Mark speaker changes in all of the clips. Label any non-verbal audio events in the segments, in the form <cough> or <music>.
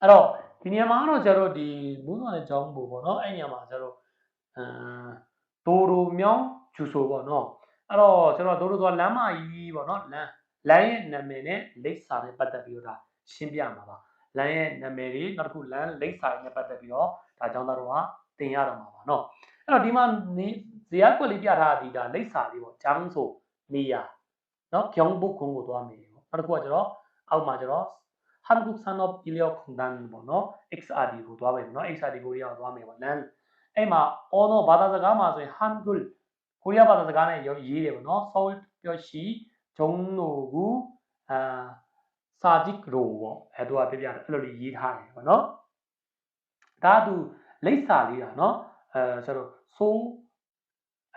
Speaker 1: အဲ့တော့ဒီနေရာမှာတော့ကျတော့ဒီမူးသွားတဲ့ကြောင်းပို့ပေါ့နော်အဲ့နေရာမှာကျတော့အမ်ဒိုရိုမြောင်းဂျူဆိုပေါ့နော်အဲ့တော့ကျွန်တော်ဒိုရိုဆိုလမ်းမကြီးပေါ့နော်လမ်းလမ်းရဲ့နာမည်နဲ့လိပ်စာနဲ့ပတ်သက်ပြီးတော့ဒါရှင်းပြမှာပါလမ်းရဲ့နာမည်တွေနောက်တစ်ခုလမ်းလိပ်စာနဲ့ပတ်သက်ပြီးတော့ဒါကြောင့်သားတို့ကသင်ရတော့မှာပါနော်အဲ့တော့ဒီမှာနေဇေယျကွက်လေးပြထားတာဒီဒါလိပ်စာလေးပေါ့ဂျန်းဆိုနေရနော်ကျောင်းဘုတ်ခုံကိုသွားမယ်ပေါ့နောက်တစ်ခုကကျတော့အောက်မှာကျတော့ 한국 산업 인력 공단 ပေါ့နော် XRD ကိုသွားမယ်နော် XRD ကိုရအောင်သွားမယ်ပေါ့လမ်းအဲ့မှာ 언어ဘာသာစကားမှာဆိုရင် 한글 ကိုရီးယားဘာသာစကားနဲ့ရေးတယ်ပေါ့နော် 서울 뼈시 종로구 아 사직로 ပေါ့အဲ့တော့ပြပြတယ်အဲ့လိုလေးရေးထားတယ်ပေါ့နော်ဒါကသူလိပ်စာလေးတာနော်အဲဆိုတော့ဆိုး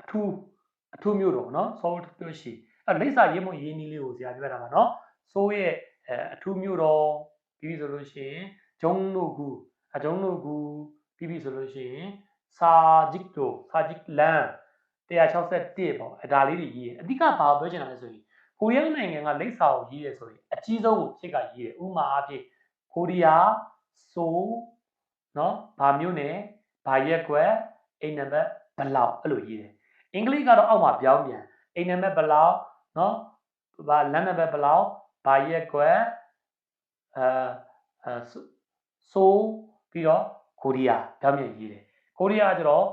Speaker 1: အထူးအထူးမျိုးတော့နော် 서울 뼈시 အဲ့လိပ်စာရေးမရေးနည်းလေးကိုဆရာပြတာပါနော်ဆိုးရဲ့ အဲအထူးမျိုးတော့ပြီးပြီဆိုလို့ရှိရင်ဂျုံနိုကူအဂျုံနိုကူပြီးပြီဆိုလို့ရှိရင်စာဂျစ်တိုစာဂျစ်လန်161ပေါ့အဲဒါလေးတွေရေးတယ်အဓိကဘာပြောချင်တာလဲဆိုရင်ကိုရီးယားနိုင်ငံကလိပ်စာကိုရေးတယ်ဆိုရင်အကြီးဆုံးကိုချစ်ကရေးတယ်ဥမာအဖြစ်ကိုရီးယားဆိုနော်ဘာမျိုးနဲ့ဘာရက်ကွက်အိမ်နံပါတ်ဘလောက်အဲ့လိုရေးတယ်အင်္ဂလိပ်ကတော့အောက်မှာပြောင်းပြန်အိမ်နံပါတ်ဘလောက်နော်ဘာလမ်းနံပါတ်ဘလောက် ဘာရက်ကွက်အာဆိုပြီးတော့ကိုရီးယားပြောင်းပြန်ရေးတယ်ကိုရီးယားကျတော့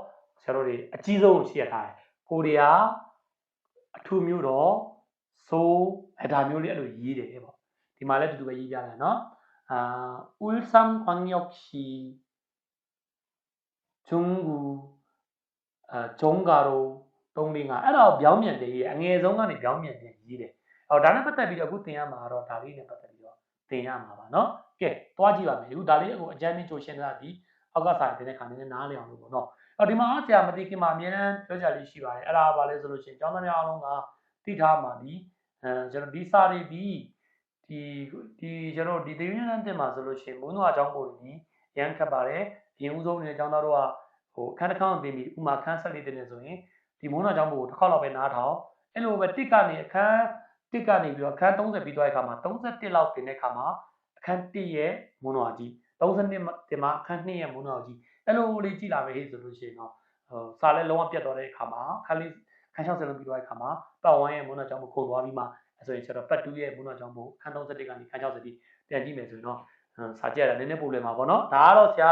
Speaker 1: ဆရာတို့တွေအကြီးဆုံးရှိရထားတယ်ကိုရီးယားအထူးမျိုးတော့ဆိုအဒါမျိုးလေးအဲ့လိုရေးတယ်ပေါ့ဒီမှာလည်းတူတူပဲရေးကြတယ်နော်အာဥလ်ဆမ်ခွန်ယောက်ရှိဂျုံဂူအာဂျုံဂါရို၃၄၅အဲ့တော့ပြောင်းပြန်တယ်ရေးအငယ်ဆုံးကနေပြောင်းပြန်ပြန်ရေးတယ် ဟောဒါနဲ့ပတ်သက်ပြီးတော့အခုသင်ရမှာတော့ဒါလေးနဲ့ပတ်သက်ပြီးတော့သင်ရမှာပါเนาะကဲသွားကြည့်ပါမယ်အခုဒါလေးကိုအကြမ်းနဲ့ကြိုရှင်းထားပြီးအောက်ကဆိုင်တင်တဲ့ခါနည်းနည်းနားလည်အောင်လို့ပေါ့เนาะအော်ဒီမှာဆရာမသိခင်မှာအများအားပြောကြလေးရှိပါတယ်အဲ့ဒါကဘာလဲဆိုလို့ရှိရင်ကျောင်းသားများအားလုံးကသိထားမှာဒီအဲကျွန်တော်ဒီစာတွေဒီဒီဒီကျွန်တော်ဒီဒေယူနီယန်တင်မှာဆိုလို့ရှိရင်မုန်းတော်အကြောင်းပုံကြီးရန်ခတ်ပါတယ်အရင်ဦးဆုံးနေတဲ့ကျောင်းသားတို့ကဟိုအခန်းတစ်ခန်းတင်ပြီးဥမာခန်းဆက်လေးတင်နေဆိုရင်ဒီမုန်းတော်အကြောင်းပုံကိုတစ်ခေါက်လောက်ပဲနားထောင်အဲ့လိုပဲတစ်ကနေအခန်း တစ်ကနေပြီးတော့အခန်း30ပြီးသွားတဲ့အခါမှာ31လောက်တင်တဲ့အခါမှာအခန်း1ရဲ့မုန်းတော်ကြီး32တင်မှာအခန်း2ရဲ့မုန်းတော်ကြီးအဲ့လိုလေးကြည့်လာပဲဟေ့ဆိုလို့ရှိရင်တော့ဟိုစာလဲလုံးဝပြတ်သွားတဲ့အခါမှာခန်းလေးခန်း60လုံးပြီးသွားတဲ့အခါမှာပတ်ဝန်းရဲ့မုန်းတော်ကြောင့်ခုံသွားပြီးမှအဲဆိုရင်ကျတော့ပတ်2ရဲ့မုန်းတော်ကြောင့်ခန်း31ကနေခန်း60တိပြန်ကြည့်မယ်ဆိုရင်တော့စာကြည့်ရတာနည်းနည်းပိုလွယ်မှာပေါ့နော်ဒါကတော့ဆရာ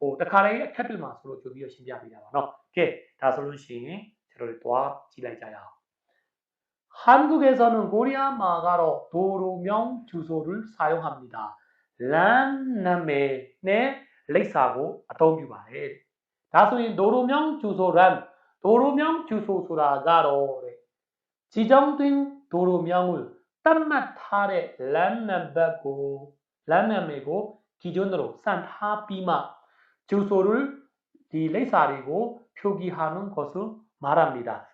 Speaker 1: ဟိုတခါလေးအခက်တွေမှာဆိုလို့ကြိုပြီးတော့ရှင်းပြပေးတာပါနော်ကဲဒါဆိုလို့ရှိရင်ကျွန်တော်တို့တွားကြည့်လိုက်ကြရအောင် 한국에서는 고리아 마가로 도로명 주소를 사용합니다. 란남의 레이사고 아tom유바에 다소인 도로명 주소란 도로명 주소수라가로 지정된 도로명을 딴맛 탈의 란남바고 란남이고 기준으로 산하비마 주소를 이 레이사리고 표기하는 것을 말합니다.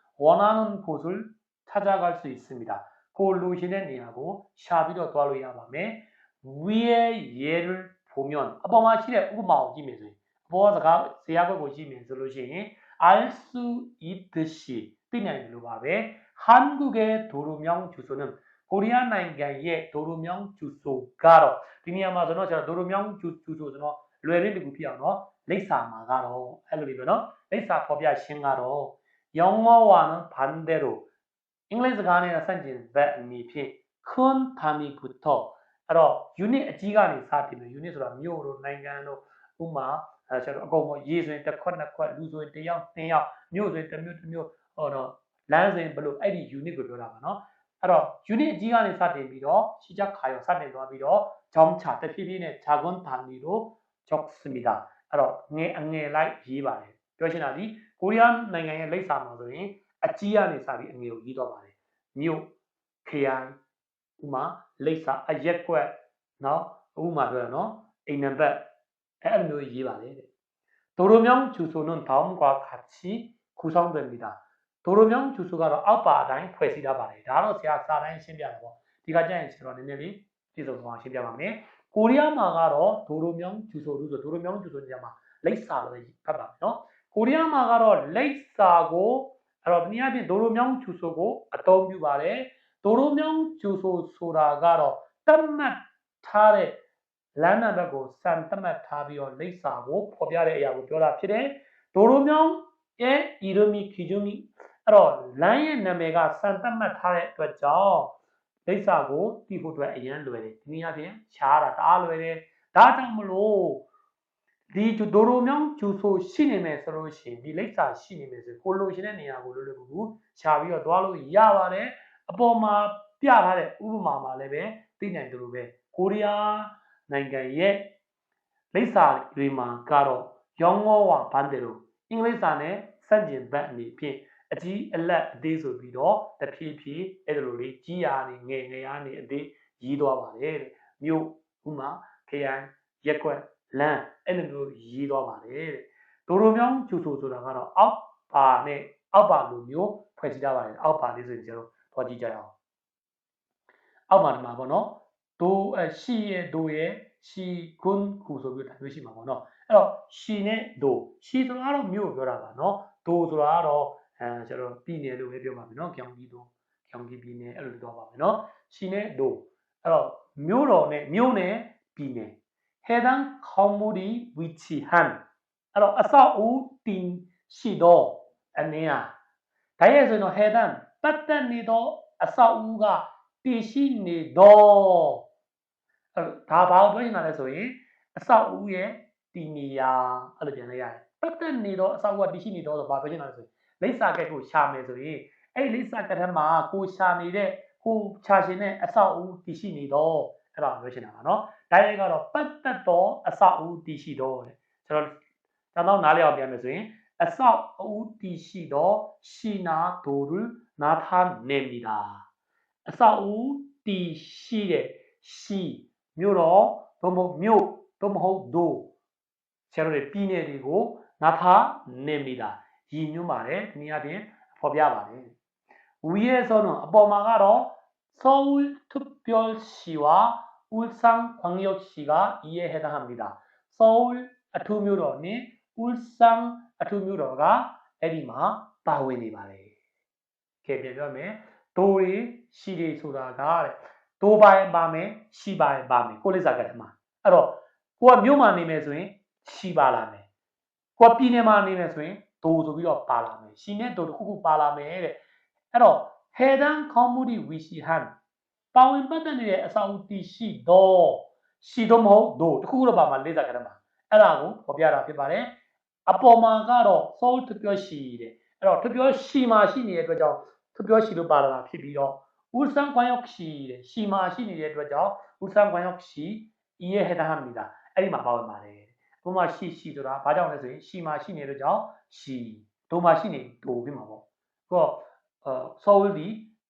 Speaker 1: 원하는 곳을 찾아갈 수 있습니다. 폴루시는 이하고 샤비로 도알로 이하밤에 위의 예를 보면 아버마 시대 우마오기면서 보아가 제약을 보시면서 루시니 알수 있듯이 뜨냐는 루바의 한국의 도로명 주소는 코리안 나인가의 도로명 주소가로 등이야마저는 제가 도로명 주소는 레르리구피아노 레이사마가로 엘로비베노 레이사 법야 싱가로 영어와는 반대로 English 간에 생긴 that 미피 큰 밤이부터 alors unit အကြီးကနေစတင်ပြီး unit ဆိုတာမြို့တို့နိုင်ငံတို့ဥမာအဲကျွန်တော်အကုန်လုံးရေးဆိုရင်တစ်ခွက်နှစ်ခွက်လူဆိုရင်တစ်ယောက်နှစ်ယောက်မြို့ဆိုရင်တစ်မြို့တစ်မြို့ဟောတော့လမ်းစဉ်ဘလို့အဲ့ဒီ unit ကိုပြောတာပါနော်အဲ့တော့ unit အကြီးကနေစတင်ပြီးတော့ရှီချခါရောစတင်သွားပြီးတော့ဂျောင်းချတဖြည်းဖြည်းနဲ့ဂျာဂွန်ဘာမီတို့ဂျော့စမီတာအဲ့တော့ငယ်အငယ်လိုက်ရေးပါတယ်ပြောချင်တာဒီ ကိုရီးယားနိုင်ငံရဲ့လိပ်စာမှာဆိုရင်အကြီးကနေစပြီးအငယ်ကိုရေးတော့ပါတယ်မြို့ခရိုင်ဥမာလိပ်စာအရက်ကွက်နော်ဥမာပြောရနော်အိမ်နံပါတ်အဲ့လိုမျိုးရေးပါလေတဲ့도로명주소는다음과같이구성됩니다 도로명주소ကတော့အောက်ပါအတိုင်းဖွဲ့စည်းထားပါတယ်ဒါတော့ဆရာစာတိုင်းရှင်းပြတာပေါ့ဒီကကြရင်ကျွန်တော်နည်းနည်းလေးပြည်စုံအောင်ရှင်းပြပါမယ်ကိုရီးယားမှာကတော့ဒိုရိုမြောင်းဂျူဆိုလို့ဆိုဒိုရိုမြောင်းဂျူဆိုနေရာမှာလိပ်စာလို့ဖတ်ပါမယ်နော် ကိုရီးယားမှာကတော့ late စာကိုအဲ့တော့တနည်းအားဖြင့်ဒိုရိုမြောင်းချူဆိုကိုအသုံးပြုပါတယ်ဒိုရိုမြောင်းချူဆိုဆိုတာကတော့တတ်မှတ်ထားတဲ့လမ်းနံပါတ်ကိုစံတတ်မှတ်ထားပြီးတော့လိပ်စာကိုဖော်ပြတဲ့အရာကိုပြောတာဖြစ်တယ်ဒိုရိုမြောင်းရဲ့အီရိုမီခီဂျူမီအဲ့တော့လမ်းရဲ့နာမည်ကစံတတ်မှတ်ထားတဲ့အတွက်ကြောင့်လိပ်စာကိုတည်ဖို့အတွက်အရန်လွယ်တယ်ဒီနည်းအားဖြင့်ရှားတာတအားလွယ်တယ်ဒါကြောင့်မလို့ ဒီဒိုလိုမြောင်းဂျူဆိုရှိနေမယ်ဆိုလို့ရှိရင်ဒီလိပ်စာရှိနေမယ်ဆိုကိုလိုချင်တဲ့နေရာကိုလွယ်လွယ်ကူကူရှားပြီးတော့သွားလို့ရပါတယ်။အပေါ်မှာပြထားတဲ့ဥပမာမှာလည်းပဲသိနိုင်တယ်လို့ပဲကိုရီးယားနိုင်ငံရဲ့လိပ်စာတွေမှာကတော့ရောင်းဝဝဘန်တယ်လို့အင်္ဂလိပ်စာနဲ့စန့်ကျင်ဘက်အနေဖြင့်အကြီးအလက်အသေးဆိုပြီးတော့တဖြည်းဖြည်းအဲ့လိုလေးကြီးရာနေငယ်ငယ်အားနေအသေးရီးသွားပါတယ်တဲ့မြို့ဥမာခရိုင်ရက်ကွက် လမ်းအဲ့လိုမျိုးရီးသွားပါတယ်တဲ့ဒိုရိုမြောင်းကျူဆိုဆိုတာကတော့အောက်ပါနဲ့အောက်ပါလိုမျိုးဖွဲ့စည်းထားပါတယ်အောက်ပါလေးဆိုရင်ကျွန်တော်ဖော်ကြည့်ကြရအောင်အောက်ပါဒီမှာပေါ့နော်ဒိုအရှိရဲ့ဒိုရဲ့ရှိကွန်းခုဆိုပြီးဒါမျိုးရှိမှာပေါ့နော်အဲ့တော့ရှိနဲ့ဒိုရှိဆိုတာကတော့မြို့ပြောတာပါနော်ဒိုဆိုတာကတော့အဲကျွန်တော်ပြည်နယ်လို့ပဲပြောပါမယ်နော်ကြောင်ကြီးဒိုကြောင်ကြီးပြည်နယ်အဲ့လိုပြောပါမယ်နော်ရှိနဲ့ဒိုအဲ့တော့မြို့တော်နဲ့မြို့နဲ့ပြည်နယ် hedan khomuri wichihan အဲ့တော့အဆောက်အဦတင်ရှိသောအနေအားဒါရဲ့ဆိုရင်တော့ hedan ပတ်သက်နေသောအဆောက်အဦကတည်ရှိနေသောအဲ့ဒါဘာကိုပြောနေတာလဲဆိုရင်အဆောက်အဦရဲ့တည်နေရာအဲ့လိုပြန်လိုက်ရတယ်ပတ်သက်နေသောအဆောက်အဦကတည်ရှိနေသောဆိုဘာပြောနေတာလဲဆိုရင်လိပ်စာကက်ကိုရှာမယ်ဆိုရင်အဲ့လိပ်စာကက်ထဲမှာကိုရှာနေတဲ့ကိုရှာရှင်တဲ့အဆောက်အဦတည်ရှိနေသော အဲ့ဒါပြောချင်တာပါနော်ဒိုင်ကတော့ပတ်သက်သောအဆောက်အဦတည်ရှိသောတဲ့ကျွန်တော်ကျွန်တော်နားလည်အောင်ပြန်မယ်ဆိုရင်အဆောက်အဦတည်ရှိသောရှိနာဒိုရနာထာနေမီတာအဆောက်အဦတည်ရှိတဲ့ရှိမြို့တော်ဘုံဘုံမြို့တော့မဟုတ်ဒိုဆရာတို့ရဲ့ပြည်နယ်တွေကိုငါထာနေမိတာရည်ညွှန်းပါတယ်ဒီနေ့အပြင်ဖော်ပြပါတယ်ဝီရဲ့ဆုံးတော့အပေါ်မှာကတော့ soul to pure shiva 울산 광역시가 이에 해당합니다. 서울 아투뮤러니 울산 아투뮤러가 အဲ့ဒီမှာပါဝင်နေပါတယ်။ကဲပြန်ပြောမယ်။ဒိုရီရှိရီဆိုတာကတဲ့ဒိုပိုင်းပါမယ်ရှိပိုင်းပါမယ်ကိုလိစာကတည်းမှာအဲ့တော့ကိုကမြို့မှာနေမယ်ဆိုရင်ရှိပါလာမယ်ကိုကပြည်နယ်မှာနေမယ်ဆိုရင်ဒိုဆိုပြီးတော့ပါလာမယ်ရှိနဲ့ဒိုတစ်ခုခုပါလာမယ်တဲ့အဲ့တော့ headan community wishihan ပါဝင်ပတ်သက်နေတဲ့အစာအုပ်တည်ရှိသောရှိတော့မဟုတ်တို့တခုတော့ပါမှာလေးစားကြတယ်မှာအဲ့ဒါကိုပေါ်ပြတာဖြစ်ပါတယ်အပေါ်မှာကတော့ fault ပြောရှိတယ်အဲ့တော့ပြောရှိမှာရှိနေတဲ့အတွက်ကြောင့်ပြောရှိလို့ပါလာတာဖြစ်ပြီးတော့ဥစံခွန်ရောက်ရှိတယ်ရှိမှာရှိနေတဲ့အတွက်ကြောင့်ဥစံခွန်ရောက်ရှိရဲ့ဟဒဟမီတာအဲ့ဒီမှာပါဝင်ပါတယ်ဘုမရှိရှိဆိုတာဘာကြောင့်လဲဆိုရင်ရှိမှာရှိနေတဲ့အတွက်ကြောင့်ရှိတို့မှာရှိနေတို့ဖြစ်မှာပေါ့အဲ့တော့ဆောဝီဒီ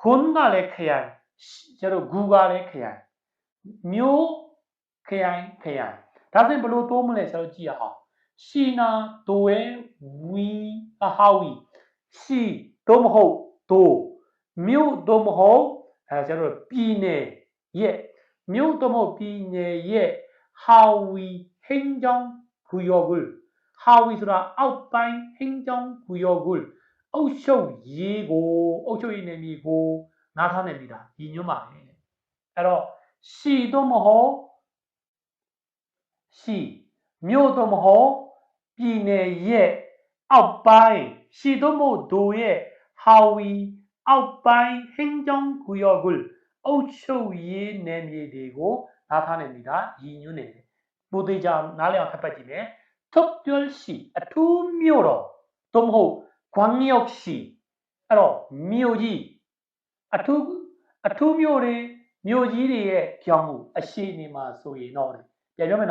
Speaker 1: ဂွန်းကလည်းခရိုင်ကျတော့ဂူကလည်းခရိုင်မြို့ခရိုင်ခရိုင်ဒါဆိုရင်ဘယ်လိုသုံးမလဲဆိုတော့ကြည့်ရအောင်ရှီနာဒိုဝဲဝီအဟာဝီရှီတော့မဟုတ်ဒိုမြို့တော့မဟုတ်အဲကျွန်တော်ပြည်နယ်ရဲ့မြို့တော့မဟုတ်ပြည်နယ်ရဲ့ဟာဝီဟင်းကြောင်းဂူယောဂုလ်ဟာဝီဆိုတာအောက်ပိုင်းဟင်းကြောင်းဂူယောဂုလ် အုတ်ရှုပ် ရေးကိုအုတ်ရှုပ်ရေး နယ်မြေကိုနားထားနေပြီတာညီညွတ်ပါလေအဲ့တော့ရှီတော့မဟုတ်ရှီမြို့တော့မဟုတ်ပြည်နယ်ရဲ့အောက်ပိုင်းရှီတော့မဟုတ်ဒိုရဲ့ဟာဝီအောက်ပိုင်းဟင်းကြောင်းဂူယောဂုလ်အုတ်ချုပ်ရေးနယ်မြေတွေကိုနားထားနေမိတာရည်ညွှန်းနေတယ်။ပိုသေးကြနားလည်အော င်ဖတ်ပတ်ကြည့်မယ် 특별시, 아, 투묘로, 또뭐 광역시, 알아, 묘지, 아, 투, 아, 투묘의 묘지의 경우, 아, 시니마 소위 노래. 예를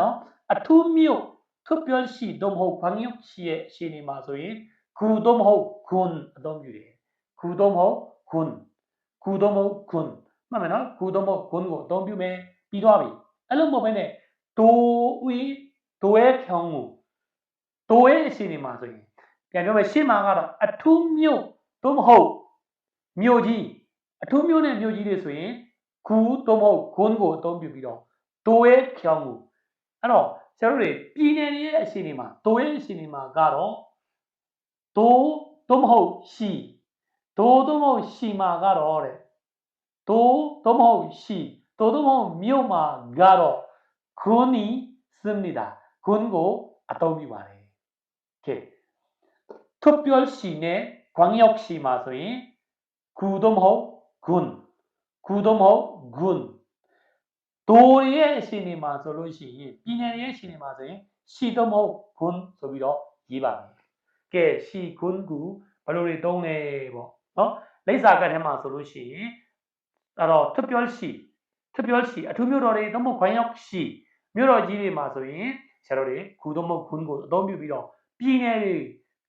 Speaker 1: 아, 투묘, 특별시, 또뭐 광역시의 시니마 소위, 구dom호 군, dom유래. 구dom호 군, 구dom호 군. မှတ်မယ်နော်ဂူသုံးဖို့ဂုံကိုအသုံးပြုမယ်ပြီးသွားပြီအဲ့လိုမဟုတ်ဘဲနဲ့ဒိုဝီဒိုရဲ့ခေါင်းကိုဒိုရဲ့အရှိနေမှာဆိုရင် ပြန်ပြောမယ်ရှေ့မှာကတော့အထူးမြို့သို့မဟုတ်မြို့ကြီးအထူးမြို့နဲ့မြို့ကြီးတွေဆိုရင်ဂူသို့မဟုတ်ဂွန်းကိုအသုံးပြုပြီးတော့တိုးရဲကျောင်းကိုအဲ့တော့ဆရာတို့တွေပြည်နယ်ရဲ့အခြေအနေမှာတိုးရဲအခြေအနေမှာကတော့တိုးသို့မဟုတ်ရှိတိုးသို့မဟုတ်ရှိမှာကတော့တဲ့တိုးသို့မဟုတ်ရှိတိုးသို့မဟုတ်မြို့မှာကတော့ဂွန်းနီစမ်နီတာဂွန်းကိုအသုံးပြုပါတယ် Okay 특별시 내 광역시 마서의 구동호 군, 구동호 군, 도의 시내 마서로 시, 비내의 시내 마서의 시동호 군 소비로 이방. 게 시, 군, 구, 바로 우리 동네 뭐, 어? 레이사가 되면 소로 시, 따로 특별시, 특별시, 아, 두묘로리 너무 광역시, 묘로 지리 마서의 새로리 구동호 군구, 너무 비로 비내리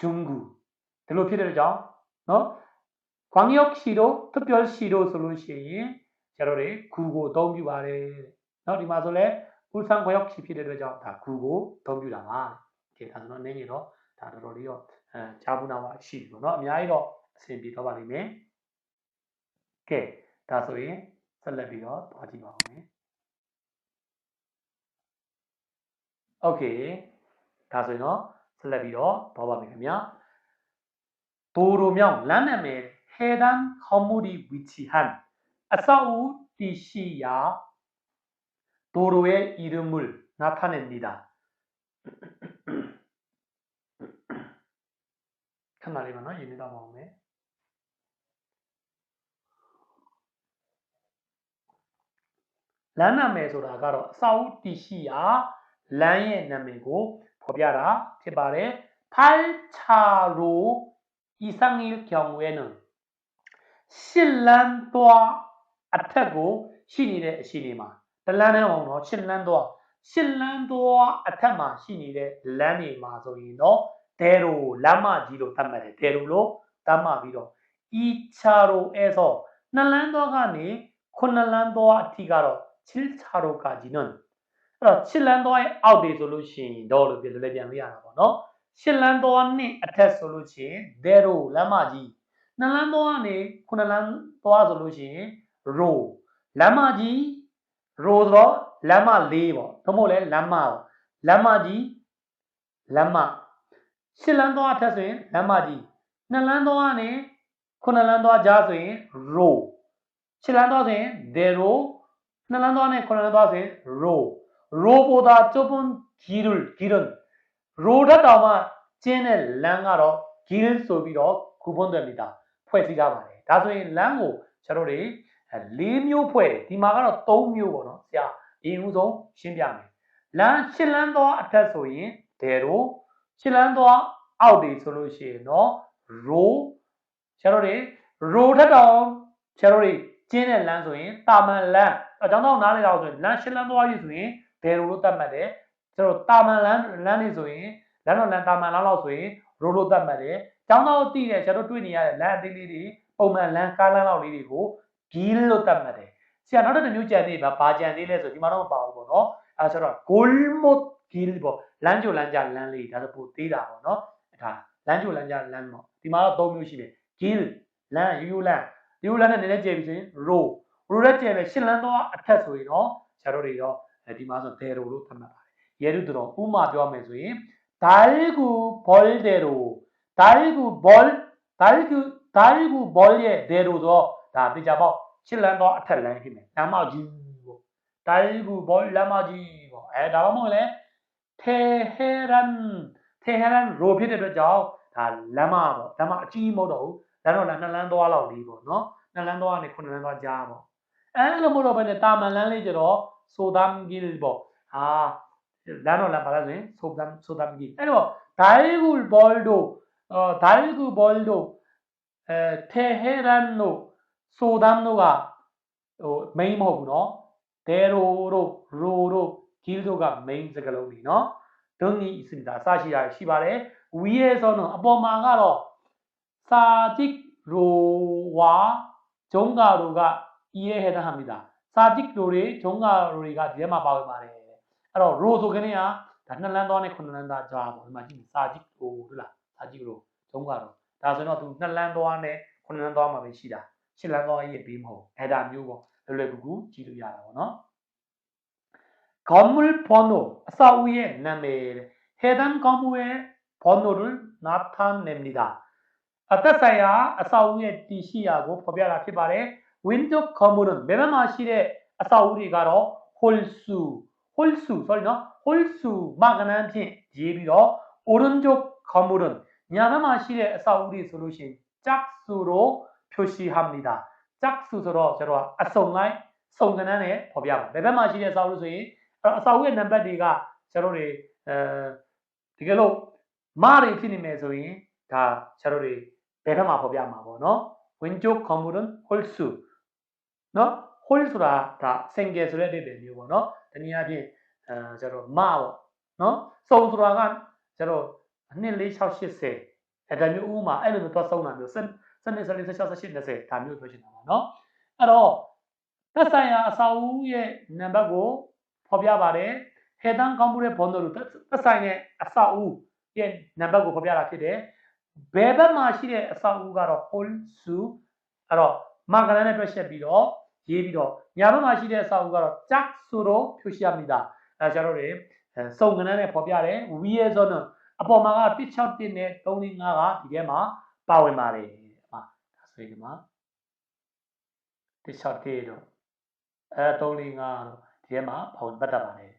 Speaker 1: 중구. 별로 필요하죠? 어? 광역시로, 특별시로 솔루시, 제로리, 구고, 동규와래. 너 어? 리마솔레, 울산광역시 필요하죠? 다 구고, 동규라마. 이렇게 다는 내니로, 다르로리요. 자부나와 시로, 너 미아이로, 셈비더 바리메. 이렇게 다소의 셀레비어 도와지마. 오케이. 다소의 너. 어? 슬라비어 법함이며 도로명 란남에 해당 건물이 위치한 사우디시아 도로의 이름을 나타냅니다. <clears throat> 큰날이면은 유니다 마음에 란남에소라가로 사우디시아 란의 남이고 법야라. 제발의 8차로 이상일 경우에는 신란도와 아타고 신이래 신이마. 달라는 언어 신란도와 신란도와 아타마 신이래 란이마. 소인어 대로 라마지로 담말에 대로로 담마비로. 2차로에서 난란도가니 콘난란도와 티가로 7차로까지는 အဲ့တော့6လမ်းသွားရဲ့အောက်တွေဆိုလို့ရှိရင်တော့လို့ပြလဲပြန်လို့ရတာပေါ့နော်6လမ်းသွားနဲ့အထက်ဆိုလို့ရှိရင်0လမ်းမကြီး2လမ်းသွားကနေ9လမ်းသွားဆိုလို့ရှိရင် row လမ်းမကြီး row ဆိုတော့လမ်းမ4ပေါ့သို့မဟုတ်လဲလမ်းမပေါ့လမ်းမကြီးလမ်းမ6လမ်းသွားအထက်ဆိုရင်လမ်းမကြီး2လမ်းသွားကနေ9လမ်းသွားကြားဆိုရင် row 6လမ်းသွားဆိုရင်0နှစ်လမ်းသွားနဲ့ခုနှစ်လမ်းသွားဆိုရင် row row보다 좁은 길을 길은 row ထက်တောင်မှကျင်းတဲ့လမ်းကတော့ 길 ဆိုပြီးတော့ခုဖွင့်됩니다ဖွဲ့စည်းထားပါတယ်ဒါဆိုရင်လမ်းကိုကျွန်တော်တို့၄မျိုးဖွဲ့တယ်ဒီမှာကတော့၃မျိုးပေါ့နော်ဆရာအရင်ဦးဆုံးရှင်းပြမယ်လမ်းရှစ်လမ်းသွားအထက်ဆိုရင်ဒယ်ရိုရှစ်လမ်းသွားအောက်တွေဆိုလို့ရှိရင်တော့ row ကျွန်တော်တို့ row ထက်တောင်ကျွန်တော်တို့ကျင်းတဲ့လမ်းဆိုရင်တာမန်လမ်းအကြောင်းတော့နားလေတော့ဆိုရင်လမ်းရှင်းလမ်းသွားပြီဆိုရင် ဘယ်လိုလို့သတ်မှတ်တယ်ကျွန်တော်တာမန်လမ်းလမ်းနေဆိုရင်လမ်းတော်လမ်းတာမန်လမ်းလောက်ဆိုရင်ရိုးလို့သတ်မှတ်တယ်ကျောင်းသားတို့သိတယ်ကျွန်တော်တွေ့နေရတဲ့လမ်းအသေးလေးတွေပုံမှန်လမ်းကားလမ်းလောက်လေးတွေကိုဂီးလို့သတ်မှတ်တယ်ဆရာနောက်တစ်မျိုးကြံသေးပါဘာကြံသေးလဲဆိုဒီမှာတော့မပါဘူးပေါ့နော်အဲဆိုတော့ golmot ဂီးပေါ့လမ်းကြိုလမ်းကြလမ်းလေးဒါဆိုပိုသေးတာပေါ့နော်ဒါလမ်းကြိုလမ်းကြလမ်းပေါ့ဒီမှာတော့၃မျိုးရှိတယ်ဂီးလမ်းယူယူလမ်းယူလမ်းနဲ့နည်းနည်းကျယ်ပြီဆိုရင် row ဘလိုလက်ကျဲပဲရှင်းလန်းတော့အထက်ဆိုရင်တော့ဆရာတို့တွေတော့ ဒီမှာဆိုဒေရိုလို့သတ်မှတ်ပါတယ်ယေရုသူတော်ဥမာပြောမယ်ဆိုရင်ဒါရီကူဘောလ်ဒေရိုဒါရီကူဘောလ်ဒါရီကူဒါရီကူဘောလ်ရဲ့ဒေရိုတော့ဒါတေချာပေါ့ချစ်လန်းတော့အထက်လန်းဖြစ်မယ်လမ်းမကြီးပေါ့ဒါရီကူဘောလ်လမ်းမကြီးပေါ့အဲဒါမှမဟုတ်လေထေဟေရန်ထေဟေရန်ရိုဖြစ်တဲ့အတွက်ကြောင့်ဒါလမ်းမပေါ့လမ်းမအကြီးမဟုတ်တော့ဘူးလမ်းတော့လမ်းနှစ်လမ်းသွားလောက်လေးပေါ့နော်နှစ်လမ်းသွားကနေခုနှစ်လမ်းသွားကြားပေါ့အဲလိုမဟုတ်တော့ဘဲနဲ့တာမန်လမ်းလေးကျတော့ 소담길보. 아 나눠라 말하죠 소담 소담기 그리고 달굴벌도. 어 달굴벌도, 테헤란로. 소담로가 어, 메인호구나 대로로 로로. 길도가 메인 자갈로이나 등이 있습니다. 사시아 시발에 위에서는 아보마가로 사직로와 종가로가 이에 해당합니다. စာတိကလိုတွေဂျုံဂါလိုတွေကဒီထဲမှာပါဝင်ပါတယ်တဲ့အဲ့တော့ row ဆိုခင်းကဒါနှစ်လမ်းသွားနဲ့ခုနှစ်လမ်းသားကြားပေါ့ဒီမှာကြည့်စာတိကလိုတို့လားစာတိကလိုဂျုံဂါလိုဒါဆိုတော့သူနှစ်လမ်းသွားနဲ့ခုနှစ်လမ်းသွားမှာပဲရှိတာရှစ်လမ်းသွားရဲ့ဘေးမဟုတ်အဲ့ဒါမျိုးပေါ့လွယ်လွယ်ကူကူကြည့်လို့ရတာပေါ့နော်ဂမ်မလ်ဖောနိုအစာဦးရဲ့နာမည်ဟေဒန်ဂမ်မူရဲ့ဖောနိုဒူနာဖမ်နေမီဒါအသက်ဆိုင်ရာအစာဦးရဲ့တည်ရှိရာကိုဖော်ပြတာဖြစ်ပါတယ် 왼쪽 거물은 매마마실의 아싸 우리가로 홀수 홀수 설너? 홀수 마가난지 예비로 오른쪽 거물은 야마마실의 아싸 우리 소루신 짝수로 표시합니다. 짝수로 저로 아송아이 송근한의 법양. 매마마실의 아싸 우리 아싸 우리 넘버디가 저로리 어 디게로 말이 피니메 소인 다 저로리 배마 법양 마보노 왼쪽 거물은 홀수 နော်홀ဆိုတာဒါစင်ကယ်ဆိုတဲ့အဓိပ္ပာယ်မျိုးပေါ့နော်တနည်းအားဖြင့်အဲကျွန်တော်မပေါ့နော်စုံဆိုတာကကျွန်တော်အနှစ်4 6 80အဲဒါမျိုးဥမာအဲ့လိုမျိုးသွားဆုံးတာမျိုးစနစ်စနစ်16 18 20ဒါမျိုးပြောချင်တာပါနော်အဲ့တော့သက်ဆိုင်ရာအစာအုပ်ရဲ့နံပါတ်ကိုဖော်ပြပါတယ်ဟေတန်ကောင်းမှုတဲ့ဘွန်တို့သက်ဆိုင်တဲ့အဆောက်အဦရဲ့နံပါတ်ကိုဖော်ပြတာဖြစ်တယ်ဘယ်ဘက်မှာရှိတဲ့အဆောက်အဦကတော့ whole su အဲ့တော့မာကလန်နဲ့တွက်ချက်ပြီးတော့ ရေးပြီးတော့ညာဘက်မှာရှိတဲ့အဆောက်အဦကတော့ jack ဆိုတော့ဖြိုရှရမိတာအဲကျွန်တော်တို့စုံကနန်းနဲ့ဖော်ပြတယ် we ရဲ့ zone အပေါ်မှာက161နဲ့305ကဒီထဲမှာပါဝင်ပါတယ်အမဒါဆိုရင်ဒီမှာ161တော့အဲ305တော့ဒီထဲမှာပုံပတ်တတ်ပါတယ်